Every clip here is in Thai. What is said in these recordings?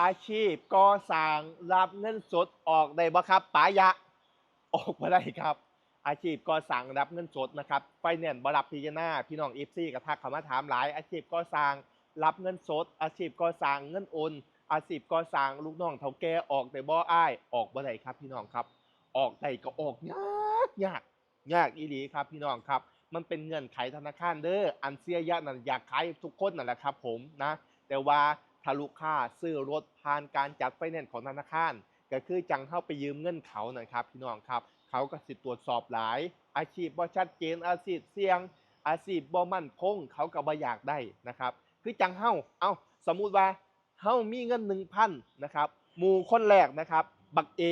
อาชีพก่อสร้างรับเงินสดออกได้บ่ครับป๋ายะ ออกมาได้ครับ อาชีพก่อสร้างรับเงินสดนะครับไฟแนนซ์บรับพิจารณาพี่น้องเอฟซีกับทักเข้ามาถามหลาย อาชีพก่อสร้างรับเงินสด อาชีพก่อสร้างเงินโอนอาชีพก่อสร้างลูกน้องเฒ่าแก่ออกได้บ่อ้ายออกบ่ได้ครับ พี่น้องครับ ออกได้ก็ออกยากยากยากอีหลีครับ พี่น้องครับ มันเป็นเงื่อนไขธนาคารเด้ออันเสียยะนั่นอยากขายทุกคนนั่นแหละครับ ผมนะ แต่ว่า ถ้าลูกค้าซื้อรถผ่านการจัดไฟแนนซ์ของธนาคารก็คือจังเข้าไปยืมเงินเขานะครับพี่น้องครับ เขาก็สิตรวจสอบหลาย อาชีพบ่ชัดเจนอาชีพเสี่ยง อาชีพบ่มั่นคงเขาก็บ่อยากได้นะครับคือจังเฮาเอาสมมุติว่าเฮามีเงิน1,000นะครับหมู่คนแรกนะครับ บักเอ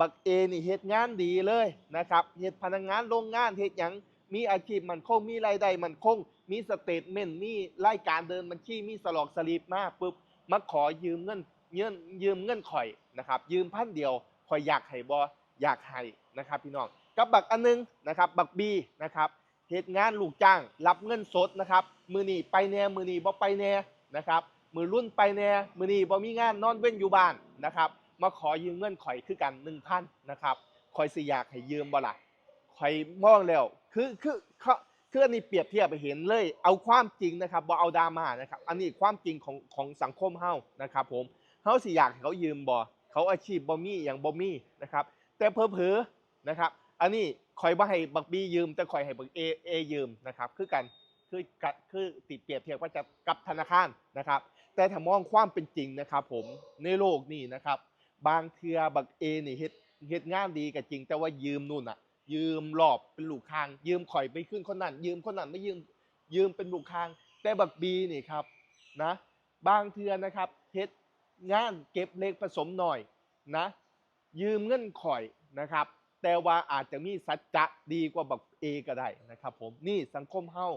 บักเอนี่เฮ็ดงานดีเลยนะครับเฮ็ดพนักงานโรงงานเฮ็ดหยังมีอาชีพมันคงมีรายได้มันคง มีสเตทเมนต์มีรายการเดินบัญชีมีสลอกสลิปมากปุ๊บมาขอยืมเงินเงินยืมเงินข่อยนะครับ ยืมพันเดียวข่อยอยากให้บ่อยากให้นะครับพี่น้องกับบักอันนึงนะครับบักบีนะครับเฮ็ดงานลูกจ้างรับเงินสดนะครับ มือหนีไปแน่มือหนีบ่ไปแน่นะครับมือรุ่นไปแน่มือหนีบ่มีงานนอนเว้นอยู่บ้านนะครับมาขอยืมเงินข่อยคือกัน1,000นนะครับข่อยสิอยากให้ยืมบ่ล่ะข่อยมองแล้วคือคือ เขาคืออันนี้เปรียบเทียบไปเห็นเลย เอาความจริงนะครับบ่เอาดราม่านะครับ อันนี้ความจริงของของสังคมเฮานะครับ ผมเฮาสิอยากให้เขายืมบ่เขาอาชีพบ่มีอย่างบ่มีนะครับ แต่เผลอนะครับ อันนี้ข่อยบ่ให้บักบียืม แต่ข่อยให้บักเอเอยืมนะครับ คือกันคือกัดคือติดเปรียบเทียบว่าจะกับธนาคารนะครับ แต่ถ้ามองความเป็นจริงนะครับ ผมในโลกนี้นะครับ บางเทือบักเอนี่เฮ็ดเฮ็ดงานดีก็จริง แต่ว่ายืมนู่นอะ ยืมหลอบเป็นลูกคาง ยืมข่อยไปขึ้นคนนั้น ยืมคนนั้นไม่ยืมยืมเป็นลูกคาง แต่บักบีนี่ครับนะบางเทือนะครับเฮ็ดงานเก็บเล็กผสมหน่อยนะยืมเงินข่อยนะครับ แต่ว่าอาจจะมีสัจจะดีกว่าบักเอก็ได้นะครับ ผมนี่สังคมเฮา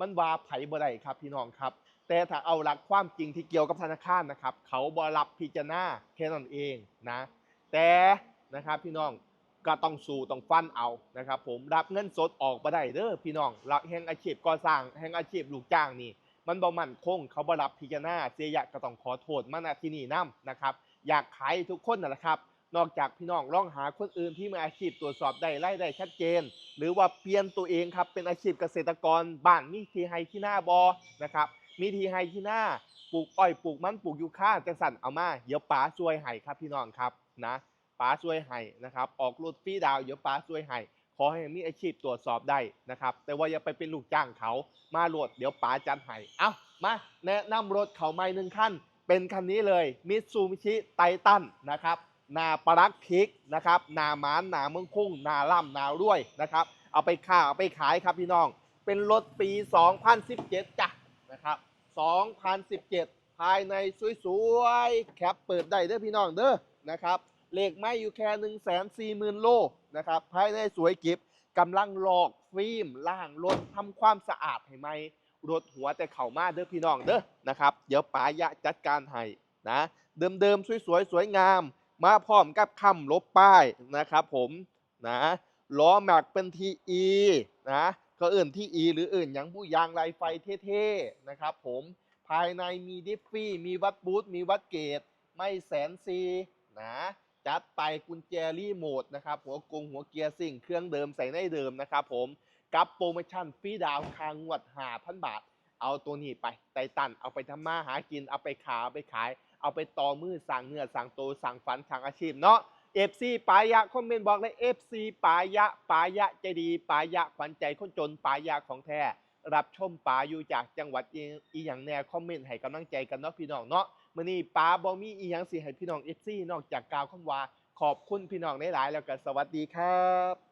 มันว่าไผบ่ได้ครับพี่น้องครับ แต่ถ้าเอาหลักความจริงที่เกี่ยวกับธนาคารนะครับ เขาบรับพิจารณาแค่นั้นเองนะ แต่นะครับพี่น้อง ก็ต้องสู้ต้องฟันเอานะครับผมรับเงินสดออกมาได้เด้อพี่น้องรับแห่งอาชีพก่อสร้างแห่งอาชีพลูกจ้างนี่ มันบ่มั่นคงเขาบ่รับพิจารณาเสียยะก็ต้องขอโทษมาณที่นี่นํนะครับ อยากขายทุกคนนั่นแหละครับนอกจากพี่น้องลองหาคนอื่นที่มีอาชีพตรวจสอบได้ไล่ได้ชัดเจน หรือว่าเปลี่ยนตัวเองครับเป็นอาชีพเกษตรกรบ้านมีที่ไฮที่หน้าบอนะครับมีที่ไฮที่หน้าปลูกอ้อยปลูกมันปลูกยูคาจังสันเอามาเดี๋ยวป๋าช่วยให้ครับพี่น้องครับนะ ป๋าช่วยให้นะครับออกรถฟรีดาวเดี๋ยวป๋าช่วยให้ขอให้มีอาชีพตรวจสอบได้นะครับ แต่ว่าอย่าไปเป็นลูกจ้างเขามาโหลดเดี๋ยวป๋าจัดให้เอ้ามาแนะนำรถเขาไม่หนึ่งคันเป็นคันนี้เลยมิตซูมิชิไททันนะครับนาปรักพิกนะครับนาหมานนาเมืองคุ้งนาล่ำนาร้วยนะครับ เอาไปค้าเอาไปขายครับพี่น้อง เป็นรถปี 2017จ้ะนะครับ 2017 ภายในสวยๆ แคปเปิดได้เด้อพี่น้องเด้อนะครับ เหลขไม่อยู่แค่1 4 0 0 0 0โลนะครับภายในสวยกิบกำลังลอกฟิล์มล่างรถทำความสะอาดให้ไหมรถหัวแต่เข่ามาเด้อพี่น้องเด้อนะครับ เดี๋ยวป๋ายะจัดการให้นะเดิมๆสวยๆสวยงาม มาพร้อมกับคำลบป้ายนะครับผมนะล้อแม็กเป็นทีอีนะก็อื่นที่อีหรืออื่นอย่างผู้ยางลายไฟเท่ๆนะครับผมภายในมีดิฟฟี่ มีวัดบูทมีวัดเกต ไม่แสนซีนะ จัดไปกุญแจรีโมทนะครับหัวกงหัวเกียร์สิ่งเครื่องเดิมใส่ในเดิมนะครับผมกับโปรโมชั่นฟรีดาวน์คางวดหาพันบาท เอาตัวนี้ไปไตตันเอาไปทำมาหากินเอาไปขาเอาไปขาย เอาไปต่อมือสั่งเนื้อสั่งตัวสั่งฝันสั่งอาชีพเนาะ FC ปายะคอมเมนต์บอกเลย FC ปายะปายะใจดีปายะขวัญใจคนจนปายะของแท้ รับชมปาอยู่จากจังหวัดอีหยังแน่คอมเมนต์ให้กำลังใจกันเนาะพี่น้องเนาะมื้อนี้ปาบ่มีอีหยังสิให้พี่น้อง FC นอกจากกล่าวคำว่าขอบคุณพี่น้องหลายๆแล้วก็สวัสดีครับ